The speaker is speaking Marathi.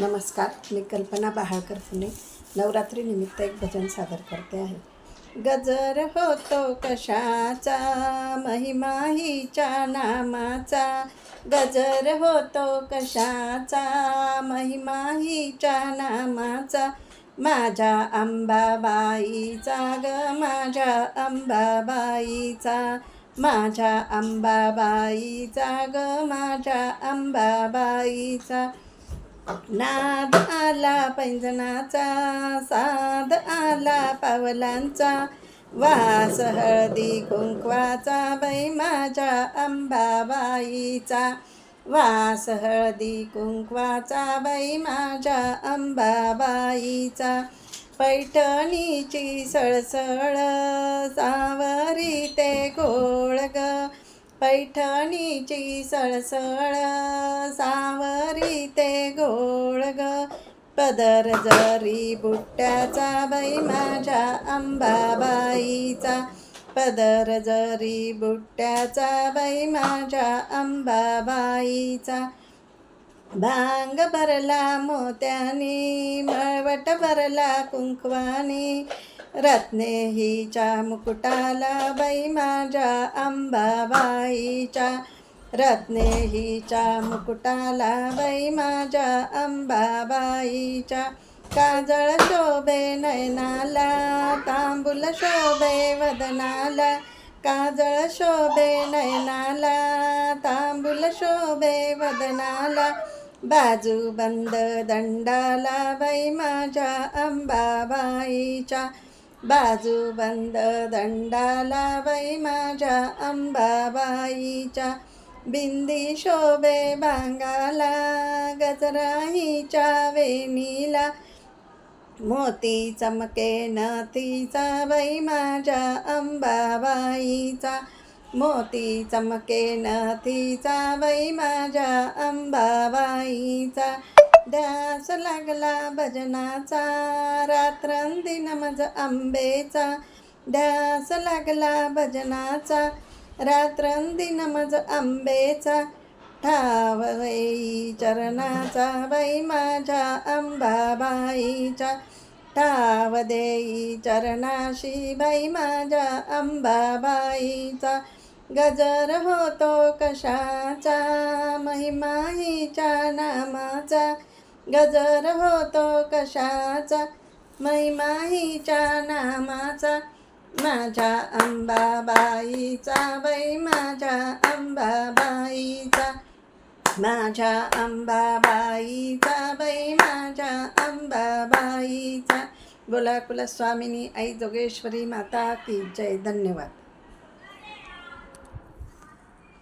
नमस्कार मी कल्पना बहाळकर फुले. नवरात्री निमित्त एक भजन सादर करते आहे. गजर होतो कशाचा महिमा हिच्या नामाचा. गजर होतो कशाचा महिमा हिच्या नामाचा. माझ्या अंबाबाईचा ग माझ्या अंबाबाईचा. माझ्या अंबाबाईचा ग माझ्या अंबाबाईचा. नाद आला पैंजणाचा साध आला पावलांचा वास हळदी कुंकवाचा बाई माझ्या अंबाबाईचा वास हळदी कुंकवाचा बाई माझ्या अंबाबाईचा पैठणीची सळसळ सावरी ते गोळ ग पैठणीची सळसळ सावरी ते गोळ ग. पदर जरी बुट्ट्याचा बाई माझ्या अंबाबाईचा. पदर जरी बुट्ट्याचा बाई माझ्या अंबाबाईचा. भांग भरला मोत्याने मळवट भरला कुंकवानी. रत्ने हिच्या मुकुटाला बाई माझ्या अंबाबाईच्या रत्ने हिच्या मुकुटाला बाई माझ्या अंबाबाईच्या काजळ शोभे नयनाला तांबूल शोभे वदनाला. काजळ शोभे नयनाला तांबूल शोभे वदनाला. बाजू बंद दंडाला बाई माझ्या अंबाबाईच्या बाजू बंद दंडाला वै माझ्या अंबाबाईच्या. बिंदी शोभे बांगाला गजराईच्या वेणीला. मोती चमके नथीचा वै माझ्या अंबाबाईचा. मोती चमके नथीचा वै माझ्या अंबाबाईचा. ध्यास लागला भजनाचा रात्रंदिन मज आंबेचा. ध्यास लागला भजनाचा रात्रंदिन मज आंबेचा. ठाव वेई चरणाचा बाई माझ्या अंबाबाईच्या ठाव देई चरणाशी बाई माझ्या अंबाबाईचा. गजर होतो कशाचा महिमा हिच्या नामाचा. गजर होतो कशाचा? महिमा हिच्या नामाचा माझ्या अंबाबाईचा. बाई माझ्या अंबाबाईचा. माझ्या अंबाबाईचा. बाई माझ्या अंबाबाईचा. बोला कुलस्वामिनी आई जोगेश्वरी माता की जय. धन्यवाद.